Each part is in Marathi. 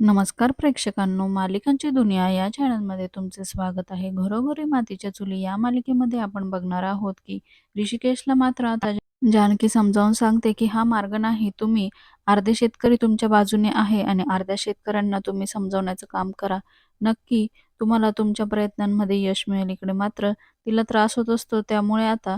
नमस्कार प्रेक्षकांनो मालिकांची दुनिया या चॅनलमध्ये तुमचे स्वागत आहे. घरोघरी मातीच्या चुली या मालिकेमध्ये आपण बघणार आहोत की ऋषिकेशला मात्र आता जानकी समजावून सांगते की हा मार्ग नाही तुम्ही अर्धे शेतकरी तुमच्या बाजूने आहे आणि अर्ध्या शेतकऱ्यांना तुम्ही समजावण्याचं काम करा. नक्की तुम्हाला तुमच्या प्रयत्नांमध्ये यश मिळेल. इकडे मात्र तिला त्रास होत असतो त्यामुळे आता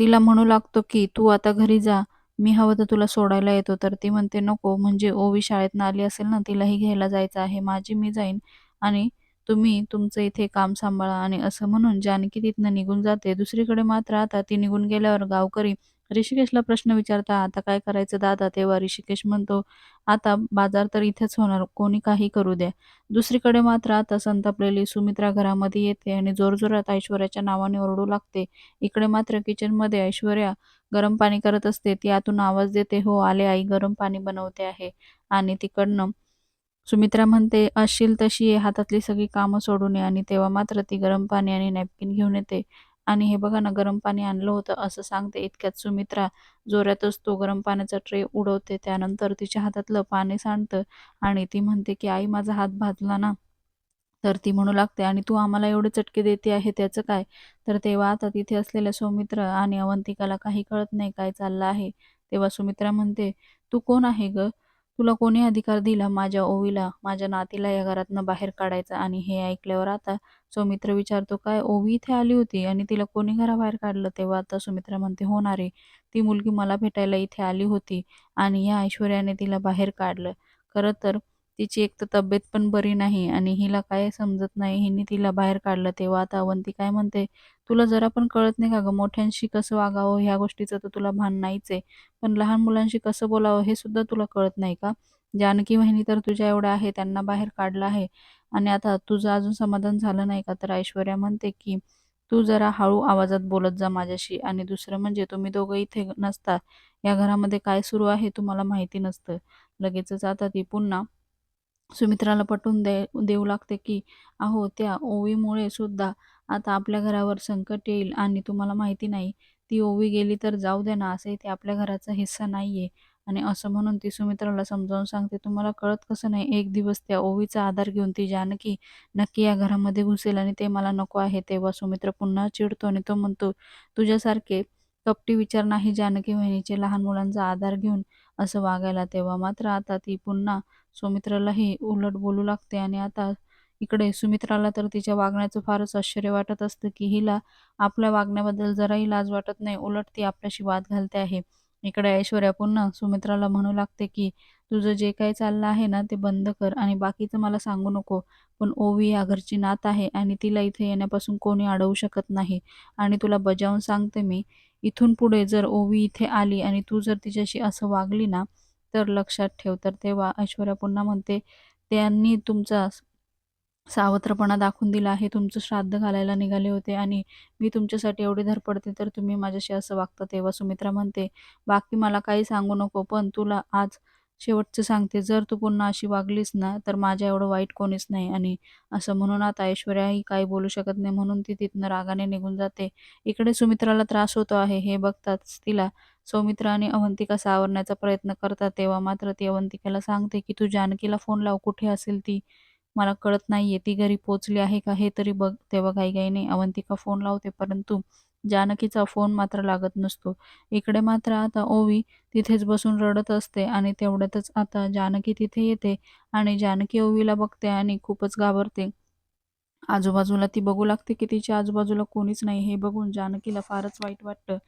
तिला म्हणू लागतो की तू आता घरी जा. मी हवं तर तुला सोडायला येतो. तर ती म्हणते नको म्हणजे ओवी शाळेतनं आली असेल ना तिलाही घ्यायला जायचं आहे. माझी मी जाईन आणि तुम्ही तुमचं इथे काम सांभाळा. आणि असं म्हणून जानकी तिथनं निघून जाते. दुसरीकडे मात्र आता ती निघून गेल्यावर गावकरी ऋषिकेशला प्रश्न विचारता आता काय करायचं दादा? तेव्हा ऋषिकेश म्हणतो आता बाजार तर इथेच होणार कोणी काही करू द्या. दुसरीकडे मात्र आता संतापलेली सुमित्रा घरामध्ये येते आणि जोरजोरात ऐश्वर्याच्या नावाने ओरडू लागते. इकडे मात्र किचनमध्ये ऐश्वर्या गरम पाणी करत असते ती आतून आवाज देते हो आले आई गरम पाणी बनवते आहे. आणि तिकडनं सुमित्रा म्हणते असशील तशी ये हातातली सगळी कामं सोडून ये. आणि तेव्हा मात्र ती गरम पाणी आणि नॅपकिन घेऊन येते. आणि हे बघा ना गरम पाणी आणलं होतं असं सांगते इतक्यात सुमित्रा जोरातच तो गरम पाण्याचा ट्रे उडवते. त्यानंतर तिच्या हातातलं पाणी सांडतं आणि ती म्हणते की आई माझा हात भाजला ना तर ती म्हणू लागते आणि तू आम्हाला एवढे चटके देते आहे त्याचं काय? तर तेव्हा आता तिथे असलेल्या सौमित्र आणि अवंतिकाला काही कळत नाही काय चाललं आहे. तेव्हा सुमित्रा म्हणते तू कोण आहे ग? तुला कोणी अधिकार दिला माझ्या ओवीला? माझ्या नातीला या घरातनं बाहेर काढायचा आणि हे ऐकल्यावर आता सौमित्र विचारतो काय ओवी इथे आली होती आणि तिला कोणी घराबाहेर काढलं? तेव्हा आता सुमित्रा म्हणते होणार आहे ती मुलगी मला भेटायला इथे आली होती आणि या ऐश्वर्याने तिला बाहेर काढलं. खरं तर तिची एक तर तब्येत पण बरी नाही आणि हिला काय समजत नाही. हिने तिला बाहेर काढलं तेव्हा आता अवंती काय म्हणते तुला जरा पण कळत नाही का ग मोठ्यांशी कसं वागावं? ह्या गोष्टीचं तर तुला भान नाहीच आहे पण लहान मुलांशी कसं बोलावं हे सुद्धा तुला कळत नाही का? जानकी वहिनी तर तुझ्या एवढ्या आहे त्यांना बाहेर काढलं आहे. आणि आता तुझं अजून समाधान झालं नाही का? तर ऐश्वर्या म्हणते की तू जरा हळू आवाजात बोलत जा माझ्याशी आणि दुसरं म्हणजे तुम्ही दोघं इथे नसता. या घरामध्ये काय सुरू आहे तुम्हाला माहिती नसतं. लगेचच आता ती पुन्हा सुमित्राला पटवून दे देऊ लागते की अहो त्या ओवीमुळे सुद्धा आता आपल्या घरावर संकट येईल आणि तुम्हाला माहिती नाही ती ओवी गेली तर जाऊ दे ना असंही ते आपल्या घराचा हिस्सा नाही आहे आणि असं म्हणून ती सुमित्राला समजावून सांगते तुम्हाला कळत कसं नाही एक दिवस त्या ओवीचा आधार घेऊन ती जानकी नक्की या घरामध्ये घुसेल आणि ते मला नको आहे. तेव्हा सुमित्र पुन्हा चिडतो आणि तो म्हणतो तुझ्यासारखे कपटी विचार नाही जानकी वहिनीचे लहान मुलांचा आधार घेऊन असं वागायला. तेव्हा मात्र आता ती पुन्हा सुमित्रालाही उलट बोलू लागते आणि आता इकडे सुमित्राला तर तिच्या वागण्याचं फारच आश्चर्य वाटत असतं की हिला आपल्या वागण्याबद्दल जराही लाज वाटत नाही. उलट ती आपल्याशी वाद घालते आहे. इकडे ऐश्वर्या पुन्हा सुमित्राला म्हणू लागते की तुझं जे काही चाललं आहे ना ते बंद कर आणि बाकीचं मला सांगू नको. पण ओवी या घरची नात आहे आणि तिला इथे येण्यापासून कोणी अडवू शकत नाही. आणि तुला बजावून सांगते मी इथून पुढे जर ओवी इथे आली आणि तू जर तिच्याशी असं वागली ना तर लक्षात ठेव. तर तेव्हा ऐश्वर्या पुन्हा म्हणते त्यांनी तुमचा सावत्रपणा दाखवून दिला आहे. तुमचं श्राद्ध घालायला निघाले होते आणि मी तुमच्यासाठी एवढी धडपडते तर तुम्ही माझ्याशी असं वागता तेव्हा. सुमित्रा म्हणते बाकी मला काही सांगू नको पण तुला आज शेवटचं सांगते. जर तू पुन्हा अशी वागलीस ना तर माझ्या एवढं वाईट कोणीच नाही. आणि असं म्हणून आता ऐश्वर्याही काही बोलू शकत नाही. म्हणून ती तिथनं रागाने निघून जाते. इकडे सुमित्राला त्रास होतो आहे. हे बघताच तिला सौमित्र आणि अवंतिका सावरण्याचा प्रयत्न करतात. तेव्हा मात्र ती अवंतिकाला सांगते की तू जानकीला फोन लाव कुठे असेल ती? मला कळत नाहीये ती घरी पोचली आहे का? हे तरी बघ. तेव्हा घाईघाईने अवंतिका फोन लावते परंतु जानकीचा फोन मात्र लागत नसतो. इकडे मात्र आता ओवी तिथेच बसून रडत असते आणि तेवढ्यातच आता जानकी तिथे येते आणि जानकी ओवीला बघते आणि खूपच घाबरते. आजूबाजूला ती बघू लागते की तिच्या आजूबाजूला कोणीच नाही. हे बघून जानकीला फारच वाईट वाटतं.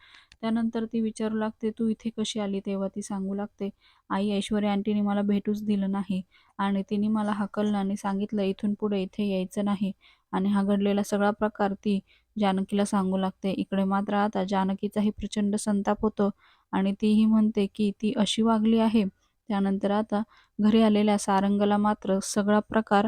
त्यानंतर ती विचारू लागते तू इथे कशी आली? तेव्हा ती सांगू लागते आई ऐश्वर्या आंटीने मला भेटूच दिलं नाही आणि तिने मला हकललं आणि सांगितलं इथून पुढे इथे यायचं नाही. आणि हा घडलेला सगळा प्रकार ती जानकीला सांगू लागते. इकडे मात्र आता जानकीचाही प्रचंड संताप होतो आणि तीही म्हणते की ती अशी वागली आहे. त्यानंतर आता घरी आलेल्या सारंगला मात्र सगळा प्रकार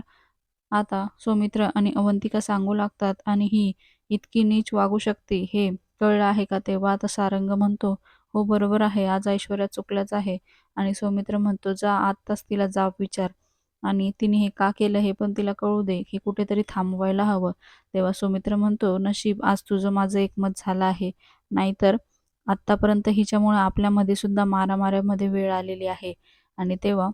आता सौमित्र आणि अवंतिका सांगू लागतात आणि ही इतकी नीच वागू शकते हे कळलं आहे का? तेव्हा आता सारंग म्हणतो हो बरोबर आहे आज ऐश्वर्या चुकल्याच आहे. आणि सौमित्र म्हणतो जा आत्ताच तिला जाब विचार. आणि तिने हे का केलं हे पण तिला कळू दे हे कुठेतरी थांबवायला हवं. तेव्हा सौमित्र म्हणतो नशीब आज तुझं माझं एकमत झालं आहे. नाहीतर आत्तापर्यंत हिच्यामुळे आपल्यामध्ये सुद्धा मारामाऱ्यामध्ये वेळ आलेली आहे. आणि तेव्हा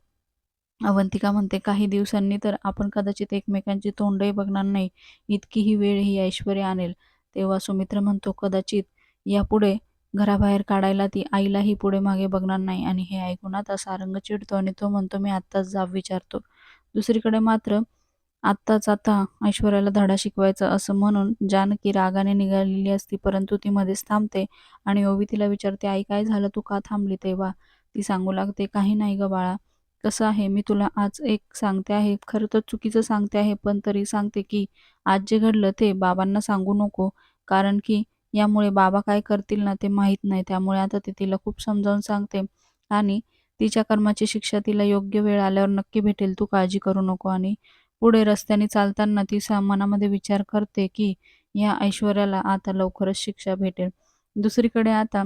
अवंतिका म्हणते काही दिवसांनी तर आपण कदाचित एकमेकांची तोंडही बघणार नाही इतकी ही वेळ ही ऐश्वर्या आणेल. तेव्हा सुमित्र म्हणतो कदाचित यापुढे घराबाहेर काढायला ती आईलाही पुढे मागे बघणार नाही. आणि हे ऐकून आता सारंग चिडतो आणि तो म्हणतो मी आत्ताच जाब विचारतो. दुसरीकडे मात्र आत्ताच आता ऐश्वर्याला धडा शिकवायचा असं म्हणून जानकी रागाने निघालेली असती परंतु ती मध्येच थांबते आणि ओवी तिला विचारते आई काय झालं? तू का थांबली तेव्हा? ती सांगू लागते काही नाही ग बाळा कसं आहे. मी तुला आज एक सांगते आहे. खरं तर चुकीचं सांगते आहे पण तरी सांगते की आज जे घडलं ते बाबांना सांगू नको. कारण की यामुळे बाबा काय करतील ना ते माहीत नाही. त्यामुळे आता ते तिला खूप समजावून सांगते. आणि तिच्या कर्माची शिक्षा तिला योग्य वेळ आल्यावर नक्की भेटेल. तू काळजी करू नको. आणि पुढे रस्त्याने चालताना ती मनामध्ये विचार करते की या ऐश्वर्याला आता लवकरच शिक्षा भेटेल. दुसरीकडे आता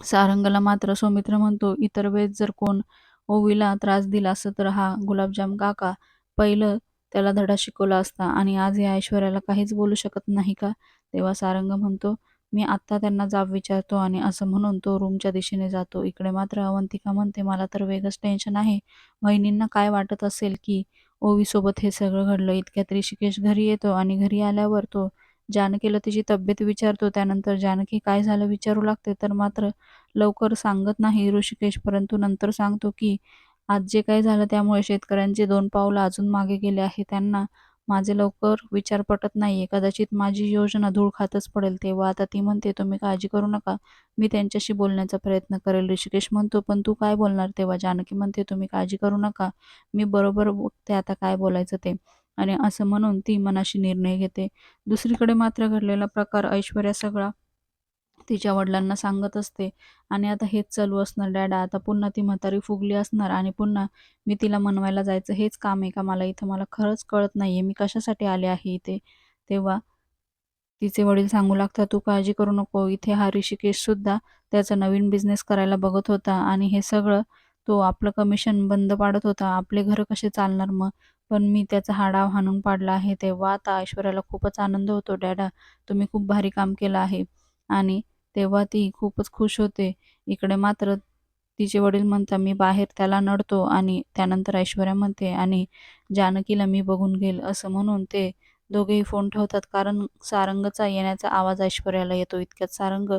सारंगला मात्र सौमित्र म्हणतो इतर वेळेस जर कोण ओवीला त्रास दिला असं तर हा गुलाबजाम काका पहिलं त्याला धडा शिकवला असता. आणि आज या ऐश्वर्याला काहीच बोलू शकत नाही का? तेव्हा सारंग म्हणतो मी आत्ता त्यांना जाब विचारतो आणि असं म्हणून तो रूमच्या दिशेने जातो. इकडे मात्र अवंतिका म्हणते मला तर वेगळंच टेन्शन आहे. वहिनींना काय वाटत असेल की ओवीसोबत हे सगळं घडलं? इतक्यात ऋषिकेश घरी येतो आणि घरी आल्यावर तो जानकीला तिची तब्येत विचारतो. त्यानंतर जानकी काय झालं? विचारू लागते तर मात्र लवकर सांगत नाही ऋषिकेश परंतु नंतर सांगतो की आज जे काही झालं त्यामुळे शेतकऱ्यांचे दोन पावलं अजून मागे गेले आहे त्यांना माझे लवकर विचार पटत नाहीये. कदाचित माझी योजना धूळ खातच पडेल तेव्हा. आता ती म्हणते तुम्ही काळजी करू नका. मी त्यांच्याशी बोलण्याचा प्रयत्न करेल. ऋषिकेश म्हणतो पण तू काय बोलणार तेव्हा? जानकी म्हणते तुम्ही काळजी करू नका. मी बरोबर बघते आता काय बोलायचं ते. आणि असं म्हणून ती मनाशी निर्णय घेते. दुसरीकडे मात्र घडलेला प्रकार ऐश्वर्या सगळा तिच्या वडिलांना सांगत असते. आणि आता हेच चालू असणार डॅडा. आता पुन्हा ती म्हातारी फुगली असणार आणि पुन्हा मी तिला मनवायला जायचं. हेच काम आहे का मला इथं? मला खरंच कळत नाहीये. मी कशासाठी आले आहे इथे? तेव्हा तिचे वडील सांगू लागतात तू काळजी करू नको. इथे हा ऋषिकेश सुद्धा त्याचा नवीन बिझनेस करायला बघत होता आणि हे सगळं तो आपलं कमिशन बंद पाडत होता. आपले घर कसे चालणार मग? पण मी त्याचा हा डाव हाणून पाडला आहे तेव्हा आता ऐश्वर्याला खूपच आनंद होतो डॅडा तुम्ही खूप भारी काम केलं आहे. आणि तेव्हा ती खूपच खुश होते. इकडे मात्र तिचे वडील म्हणता मी बाहेर त्याला नडतो आणि त्यानंतर ऐश्वर्या म्हणते आणि जानकीला मी बघून घेईल असं म्हणून ते दोघेही फोन ठेवतात. कारण सारंगचा येण्याचा आवाज ऐश्वर्याला येतो इतक्यात सारंग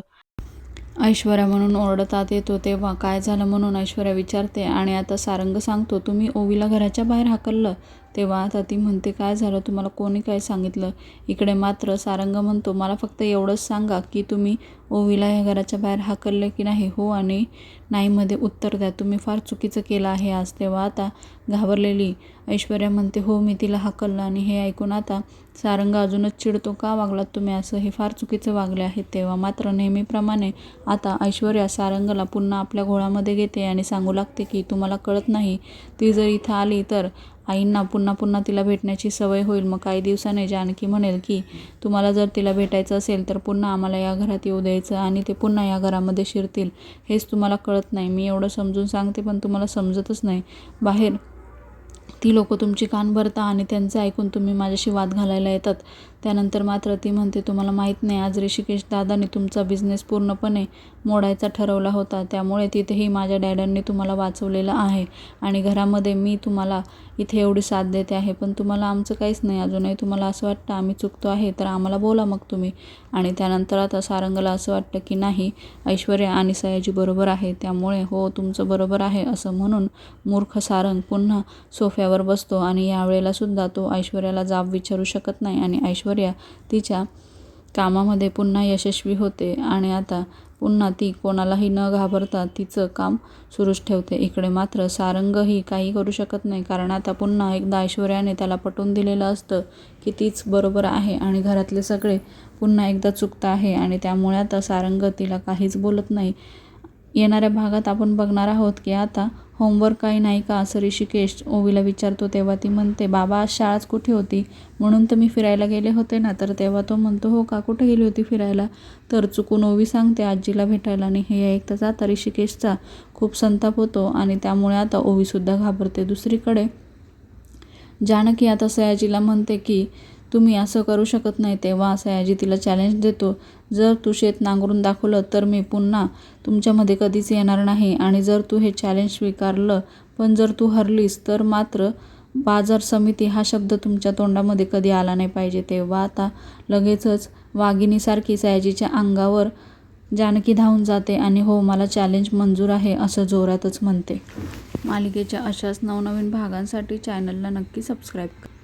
ऐश्वर्या म्हणून ओरडतात येतो. तेव्हा काय झालं म्हणून ऐश्वर्या विचारते आणि आता सारंग सांगतो तुम्ही ओवीला घराच्या बाहेर हाकललं तेव्हा आता ती म्हणते काय झालं? तुम्हाला कोणी काय सांगितलं? इकडे मात्र सारंग म्हणतो मला फक्त एवढंच सांगा की तुम्ही ओवीला या घराच्या बाहेर हाकललं की नाही? हो आणि नाहीमध्ये उत्तर द्या. तुम्ही फार चुकीचं केलं आहे आज. तेव्हा आता घाबरलेली ऐश्वर्या म्हणते हो मी तिला हाकललं आणि हे ऐकून आता सारंग अजूनच चिडतो. का वागलात तुम्ही असं? हे फार चुकीचं वागले आहे. तेव्हा मात्र नेहमीप्रमाणे आता ऐश्वर्या सारंगला पुन्हा आपल्या घोळामध्ये घेते आणि सांगू लागते की तुम्हाला कळत नाही. ती जर इथं आली तर आईंना पुन्हा पुन्हा तिला भेटण्याची सवय होईल. मग काही दिवसाने जानकी म्हणेल की तुम्हाला जर तिला भेटायचं असेल तर पुन्हा आम्हाला या घरात येऊ द्यायचं आणि ते पुन्हा या घरामध्ये शिरतील. हेच तुम्हाला कळत नाही. मी एवढं समजून सांगते पण तुम्हाला समजतच नाही. बाहेर ती लोक तुमची कान भरता आणि त्यांचं ऐकून तुम्ही माझ्याशी वाद घालायला येतात. त्यानंतर मात्र ती म्हणते तुम्हाला माहीत नाही आज ऋषिकेश दादाने तुमचा बिझनेस पूर्णपणे मोडायचा ठरवला होता. त्यामुळे तिथेही माझ्या डॅडांनी तुम्हाला वाचवलेलं आहे आणि घरामध्ये मी तुम्हाला इथे एवढी साथ देते आहे. पण तुम्हाला आमचं काहीच नाही अजूनही तुम्हाला असं वाटतं आम्ही चुकतो आहे तर आम्हाला बोला मग तुम्ही. आणि त्यानंतर आता सारंगला असं वाटतं की नाही ऐश्वर्या आणि सयाजी बरोबर आहे. त्यामुळे हो तुमचं बरोबर आहे असं म्हणून मूर्ख सारंग पुन्हा सोफ्यावर बसतो आणि यावेळेलासुद्धा तो ऐश्वर्याला जाब विचारू शकत नाही आणि ऐश्वर्या तिच्या कामामध्ये पुन्हा यशस्वी होते आणि आता पुन्हा ती कोणालाही न घाबरता तिचं काम सुरूच ठेवते. इकडे मात्र सारंगही काही करू शकत नाही कारण आता पुन्हा एकदा ऐश्वर्याने त्याला पटवून दिलेलं असतं की तीच बरोबर आहे आणि घरातले सगळे पुन्हा एकदा चुकतं आहे आणि त्यामुळे आता सारंग तिला काहीच बोलत नाही. येणाऱ्या भागात आपण बघणार आहोत की आता होमवर्क काही नाही का असं ऋषिकेश ओवीला विचारतो तेव्हा ती म्हणते बाबा आज शाळाच कुठे होती? म्हणून तर मी फिरायला गेले होते ना. तर तेव्हा तो म्हणतो हो का? कुठे गेली होती फिरायला? तर चुकून ओवी सांगते आजीला भेटायला आणि हे ऐकताच आता ऋषिकेशचा. खूप संताप होतो आणि त्यामुळे आता ओवीसुद्धा घाबरते दुसरीकडे. जानकी आता सयाजीला म्हणते की तुम्ही असं करू शकत नाही तेव्हा सयाजी तिला चॅलेंज देतो. जर तू शेत नांगरून दाखवलं तर मी पुन्हा तुमच्यामध्ये कधीच येणार नाही. आणि जर तू हे चॅलेंज स्वीकारलं पण जर तू हरलीस तर मात्र बाजार समिती हा शब्द तुमच्या तोंडामध्ये कधी आला नाही पाहिजे. तेव्हा आता लगेचच वाघिणीसारखी सयाजीच्या अंगावर जानकी धावून जाते आणि हो मला चॅलेंज मंजूर आहे असं जोरातच म्हणते. मालिकेच्या अशाच नवनवीन भागांसाठी चॅनलला नक्की सबस्क्राईब करा.